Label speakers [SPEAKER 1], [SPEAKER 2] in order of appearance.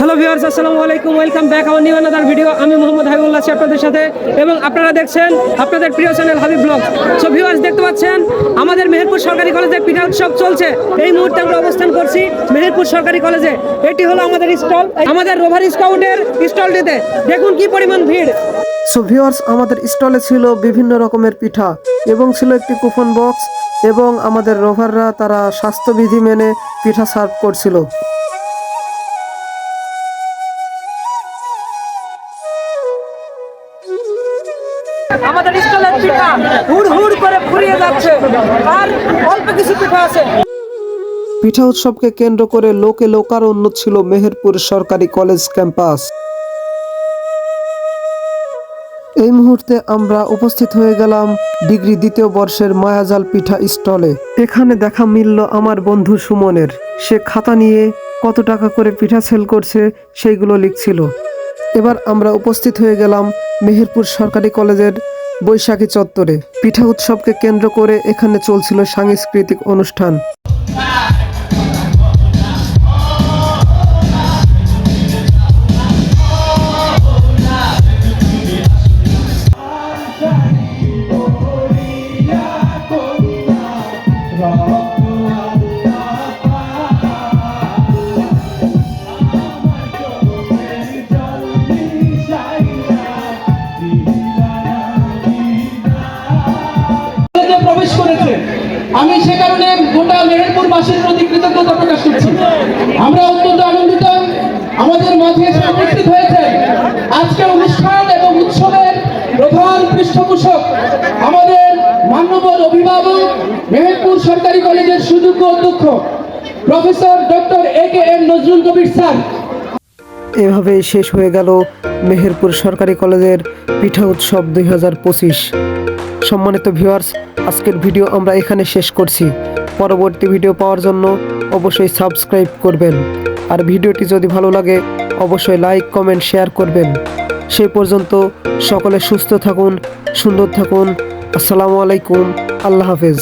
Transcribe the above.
[SPEAKER 1] Hello viewers আসসালামু আলাইকুম welcome back আমার নিউ আনাদার ভিডিও আমি মোহাম্মদ হাবিবুল্লাহ আছি আপনাদের সাথে। এবং আপনারা দেখছেন আপনাদের প্রিয় channel Habib blog so viewers দেখতে পাচ্ছেন, আমাদের মেহেরপুর সরকারি কলেজে পিঠা উৎসব চলছে। এই মুহূর্তে আমরা অবস্থান করছি মেহেরপুর সরকারি কলেজে। এটি হলো আমাদের স্টল, আমাদের রোভার স্কাউটের স্টলটিতে। দেখুন কি পরিমাণ ভিড়।
[SPEAKER 2] সো ভিউয়ার্স আমাদের স্টলে ছিল বিভিন্ন রকমের পিঠা এবং ছিল একটি কুপন বক্স এবং আমাদের রোভাররা তারা স্বাস্থ্যবিধি মেনে পিঠা সার্ভ করছিল।
[SPEAKER 1] আমাদের স্টলের পিঠা হুড় হুড় করে ফুরিয়ে যাচ্ছে। আর অল্প কিছু পিঠা আছে।
[SPEAKER 2] পিঠা উৎসবকে কেন্দ্র করে লোকে লোকার লোকারণ্য ছিল মেহেরপুর সরকারি কলেজ ক্যাম্পাস। এই মুহূর্তে আমরা উপস্থিত হয়ে গেলাম ডিগ্রি দ্বিতীয় বর্ষের মায়াজাল পিঠা স্টলে। এখানে দেখা মিলল আমার বন্ধু সুমনের। সে খাতা নিয়ে কত টাকা করে পিঠা সেল করছে সেইগুলো লিখছিল। এবার আমরা উপস্থিত হয়ে গেলাম মেহেরপুর সরকারি কলেজের বৈশাখী চত্বরে। পিঠা উৎসবকে কেন্দ্র করে এখানে চলছিল সাংস্কৃতিক অনুষ্ঠান।
[SPEAKER 3] কলেজে আমি সে কারণে গোটা মেহেরপুরবাসীর প্রতি কৃতজ্ঞতা প্রকাশ করছি। আমরা অত্যন্ত আনন্দিত। আমাদের মাঝে উপস্থিত হয়েছে আজকের অনুষ্ঠান এবং উৎসবের প্রধান পৃষ্ঠপোষক আমাদের মান্যবর অভিভাবক, মেহেরপুর সরকারি কলেজের সুযোগ্য অধ্যক্ষ, professor doctor A K M Nazrul Kabir sir.
[SPEAKER 2] এভাবেই শেষ হয়ে গেল মেহেরপুর সরকারি কলেজের পিঠা উৎসব দুই হাজার পঁচিশ। সম্মানিত ভিউয়ার্স আজকের ভিডিও আমরা এখানে শেষ করছি। পরবর্তী ভিডিও পাওয়ার জন্য অবশ্যই সাবস্ক্রাইব করবেন। আর ভিডিওটি যদি ভালো লাগে, অবশ্যই লাইক, কমেন্ট, শেয়ার করবেন। সেই পর্যন্ত সকলে সুস্থ থাকুন, সুন্দর থাকুন। আসসালামু আলাইকুম, আল্লাহ হাফেজ।